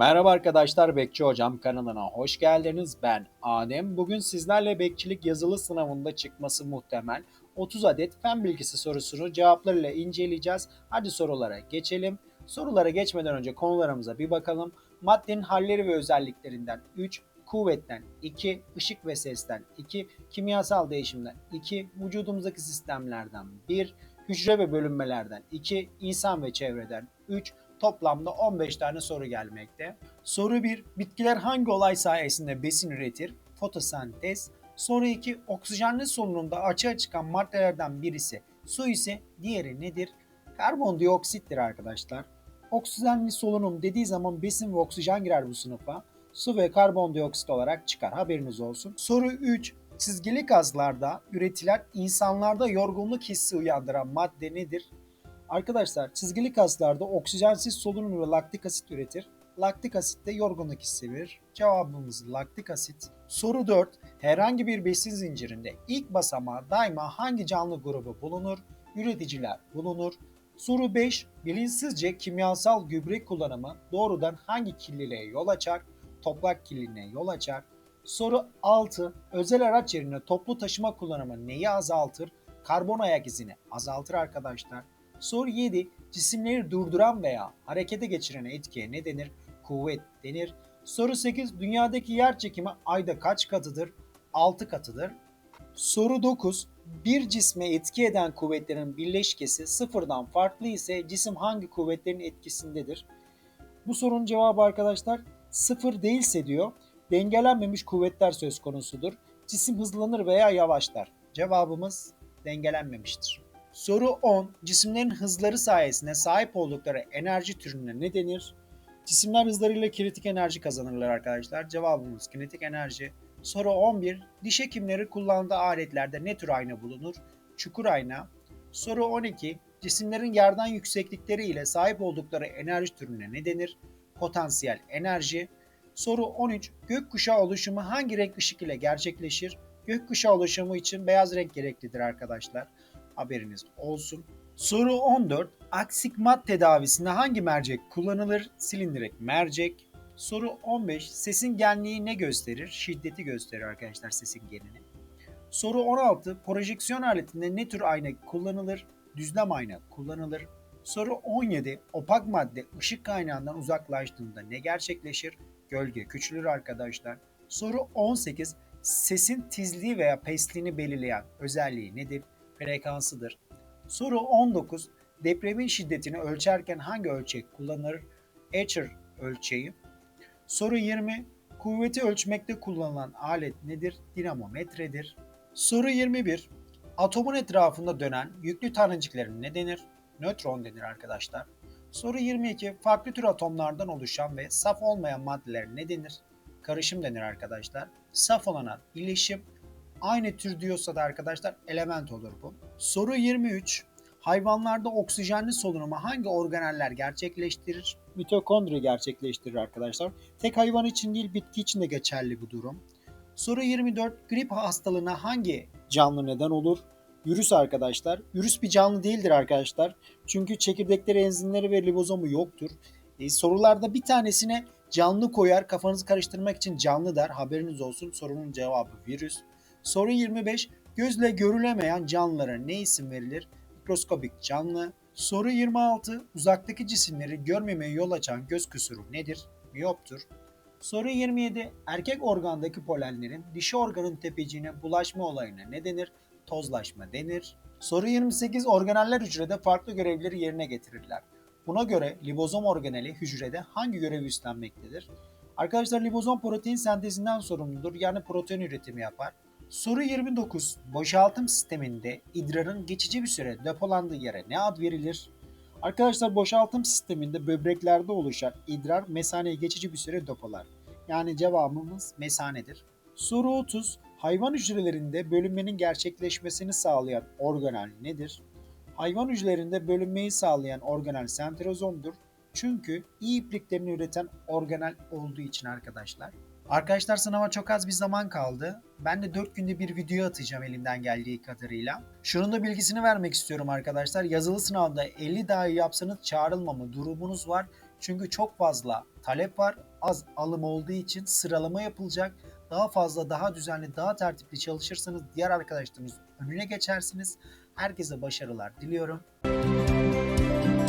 Merhaba arkadaşlar, Bekçi Hocam kanalına hoş geldiniz. Ben Adem. Bugün sizlerle bekçilik yazılı sınavında çıkması muhtemel 30 adet fen bilgisi sorusunu cevaplarıyla inceleyeceğiz. Hadi sorulara geçelim. Sorulara geçmeden önce konularımıza bir bakalım. Maddenin halleri ve özelliklerinden 3, kuvvetten 2, ışık ve sesten 2, kimyasal değişimden 2, vücudumuzdaki sistemlerden 1, hücre ve bölünmelerden 2, insan ve çevreden 3, toplamda 15 tane soru gelmekte. Soru 1. Bitkiler hangi olay sayesinde besin üretir? Fotosentez. Soru 2. Oksijenli solunumda açığa çıkan maddelerden birisi su ise diğeri nedir? Karbondioksittir arkadaşlar. Oksijenli solunum dediği zaman besin ve oksijen girer bu sınıfa. Su ve karbondioksit olarak çıkar haberiniz olsun. Soru 3. Çizgili gazlarda üretilen insanlarda yorgunluk hissi uyandıran madde nedir? Arkadaşlar çizgili kaslarda oksijensiz solunum ve laktik asit üretir. Laktik asit de yorgunluk hissi verir. Cevabımız laktik asit. Soru 4. Herhangi bir besin zincirinde ilk basamağı daima hangi canlı grubu bulunur? Üreticiler bulunur. Soru 5. Bilinçsizce kimyasal gübre kullanımı doğrudan hangi kirliliğe yol açar? Toprak kirliliğine yol açar. Soru 6. Özel araç yerine toplu taşıma kullanımı neyi azaltır? Karbon ayak izini azaltır arkadaşlar. Soru 7. Cisimleri durduran veya harekete geçiren etkiye ne denir? Kuvvet denir. Soru 8. Dünyadaki yer çekimi ayda kaç katıdır? 6 katıdır. Soru 9. Bir cisme etki eden kuvvetlerin birleşkesi sıfırdan farklı ise cisim hangi kuvvetlerin etkisindedir? Bu sorunun cevabı arkadaşlar sıfır değilse diyor dengelenmemiş kuvvetler söz konusudur. Cisim hızlanır veya yavaşlar. Cevabımız dengelenmemiştir. Soru 10. Cisimlerin hızları sayesinde sahip oldukları enerji türüne ne denir? Cisimler hızlarıyla kinetik enerji kazanırlar arkadaşlar. Cevabımız kinetik enerji. Soru 11. Diş hekimleri kullandığı aletlerde ne tür ayna bulunur? Çukur ayna. Soru 12. Cisimlerin yerden yükseklikleri ile sahip oldukları enerji türüne ne denir? Potansiyel enerji. Soru 13. Gökkuşağı oluşumu hangi renk ışık ile gerçekleşir? Gökkuşağı oluşumu için beyaz renk gereklidir arkadaşlar haberiniz olsun. Soru 14. Aksikmat tedavisinde hangi mercek kullanılır? Silindirek mercek. Soru 15. Sesin genliği ne gösterir? Şiddeti gösterir arkadaşlar sesin genini. Soru 16. Projeksiyon aletinde ne tür ayna kullanılır? Düzlem ayna kullanılır. Soru 17. Opak madde ışık kaynağından uzaklaştığında ne gerçekleşir? Gölge küçülür arkadaşlar. Soru 18. Sesin tizliği veya pesliğini belirleyen özelliği nedir? Frekansıdır. Soru 19. Depremin şiddetini ölçerken hangi ölçek kullanılır? Etcher ölçeği. Soru 20. Kuvveti ölçmekte kullanılan alet nedir? Dinamometredir. Soru 21. Atomun etrafında dönen yüklü taneciklerin ne denir? Nötron denir arkadaşlar. Soru 22. Farklı tür atomlardan oluşan ve saf olmayan maddeler ne denir? Karışım denir arkadaşlar. Saf olana bileşim, Aynı tür diyorsa da arkadaşlar element olur bu. Soru 23. Hayvanlarda oksijenli solunumu hangi organeller gerçekleştirir? Mitokondri gerçekleştirir arkadaşlar. Tek hayvan için değil bitki için de geçerli bu durum. Soru 24. Grip hastalığına hangi canlı neden olur? Virüs arkadaşlar. Virüs bir canlı değildir arkadaşlar. Çünkü çekirdekleri, enzimleri ve libozomu yoktur. E, sorularda bir tanesine canlı koyar kafanızı karıştırmak için canlı der. Haberiniz olsun sorunun cevabı virüs. Soru 25. Gözle görülemeyen canlılara ne isim verilir? Mikroskobik canlı. Soru 26. Uzaktaki cisimleri görmemeye yol açan göz kusuru nedir? Miyoptur. Soru 27. Erkek organdaki polenlerin dişi organın tepeciğine bulaşma olayına ne denir? Tozlaşma denir. Soru 28. Organeller hücrede farklı görevleri yerine getirirler. Buna göre libozom organeli hücrede hangi görevi üstlenmektedir? Arkadaşlar libozom protein sentezinden sorumludur yani protein üretimi yapar. Soru 29. Boşaltım sisteminde idrarın geçici bir süre depolandığı yere ne ad verilir? Arkadaşlar boşaltım sisteminde böbreklerde oluşan idrar mesaneyi geçici bir süre depolar. Yani cevabımız mesanedir. Soru 30. Hayvan hücrelerinde bölünmenin gerçekleşmesini sağlayan organel nedir? Hayvan hücrelerinde bölünmeyi sağlayan organel sentrozomdur. Çünkü iyi ipliklerini üreten organel olduğu için arkadaşlar. Arkadaşlar sınava çok az bir zaman kaldı. Ben de 4 günde bir video atacağım elimden geldiği kadarıyla. Şunun da bilgisini vermek istiyorum arkadaşlar. Yazılı sınavda 50 dahi yapsanız çağrılmama durumunuz var. Çünkü çok fazla talep var. Az alım olduğu için sıralama yapılacak. Daha fazla, daha düzenli, daha tertipli çalışırsanız diğer arkadaşlarınız önüne geçersiniz. Herkese başarılar diliyorum. Müzik